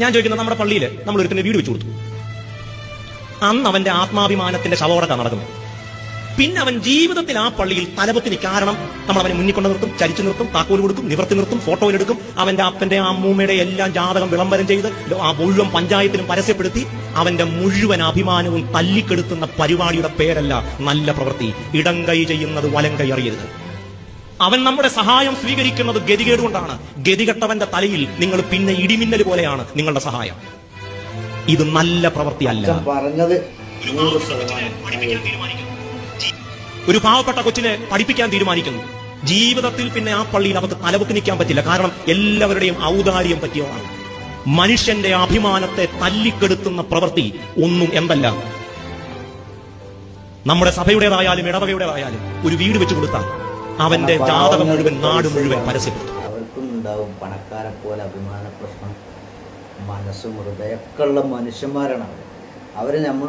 ഞാൻ ചോദിക്കുന്നത് നമ്മുടെ പള്ളിയിൽ നമ്മൾ ഒരുത്തിന് വീട് വെച്ചു കൊടുത്തു. അന്ന് അവന്റെ ആത്മാഭിമാനത്തിന്റെ ശവോടക്ക നടക്കുന്നു. പിന്നെ അവൻ ജീവിതത്തിൽ ആ പള്ളിയിൽ തലപത്തിന് കാരണം നമ്മൾ അവനെ മുന്നിൽ കൊണ്ട് നിർത്തും ചരിച്ചു നിർത്തും താക്കോൽ കൊടുക്കും നിവർത്തി നിർത്തും ഫോട്ടോയിലെടുക്കും അവന്റെ അപ്പന്റെ അമ്മൂമ്മയുടെ എല്ലാം ജാതകം വിളംബരം ചെയ്ത് ആ മുഴുവൻ പഞ്ചായത്തിലും പരസ്യപ്പെടുത്തി അവന്റെ മുഴുവൻ അഭിമാനവും തല്ലിക്കെടുത്തുന്ന പരിപാടിയുടെ പേരല്ല നല്ല പ്രവൃത്തി. ഇടം കൈ ചെയ്യുന്നത് വലം കൈ അറിയരുത്. അവൻ നമ്മുടെ സഹായം സ്വീകരിക്കുന്നത് ഗതികേട് കൊണ്ടാണ്. ഗതികെട്ടവന്റെ തലയിൽ നിങ്ങൾ പിന്നെ ഇടിമിന്നൽ പോലെയാണ് നിങ്ങളുടെ സഹായം. ഇത് നല്ല പ്രവൃത്തിയല്ല. പറഞ്ഞത് ഒരു പാവപ്പെട്ട കൊച്ചിനെ പഠിപ്പിക്കാൻ തീരുമാനിക്കുന്നു. ജീവിതത്തിൽ പിന്നെ ആ പള്ളിയിൽ അവർക്ക് തലവെക്ക് നിൽക്കാൻ പറ്റില്ല. കാരണം എല്ലാവരുടെയും ഔദാര്യം പറ്റിയതാണ്. മനുഷ്യന്റെ അഭിമാനത്തെ തല്ലിക്കെടുത്തുന്ന പ്രവൃത്തി ഒന്നും എന്തല്ല. നമ്മുടെ സഭയുടേതായാലും ഇടവകയുടേതായാലും ഒരു വീട് വെച്ച് കൊടുത്താൽ അവന്റെ ജാതകം മുഴുവൻ നാട് മുഴുവൻ പരസ്യപ്പെടുത്തും അവർക്കും ഉണ്ടാവും പണക്കാരെ പോലെ അഭിമാന പ്രശ്നം. മനസ്സും ഹൃദയമൊക്കെ ഉള്ള മനുഷ്യന്മാരാണ് അവർ അവർ നമ്മൾ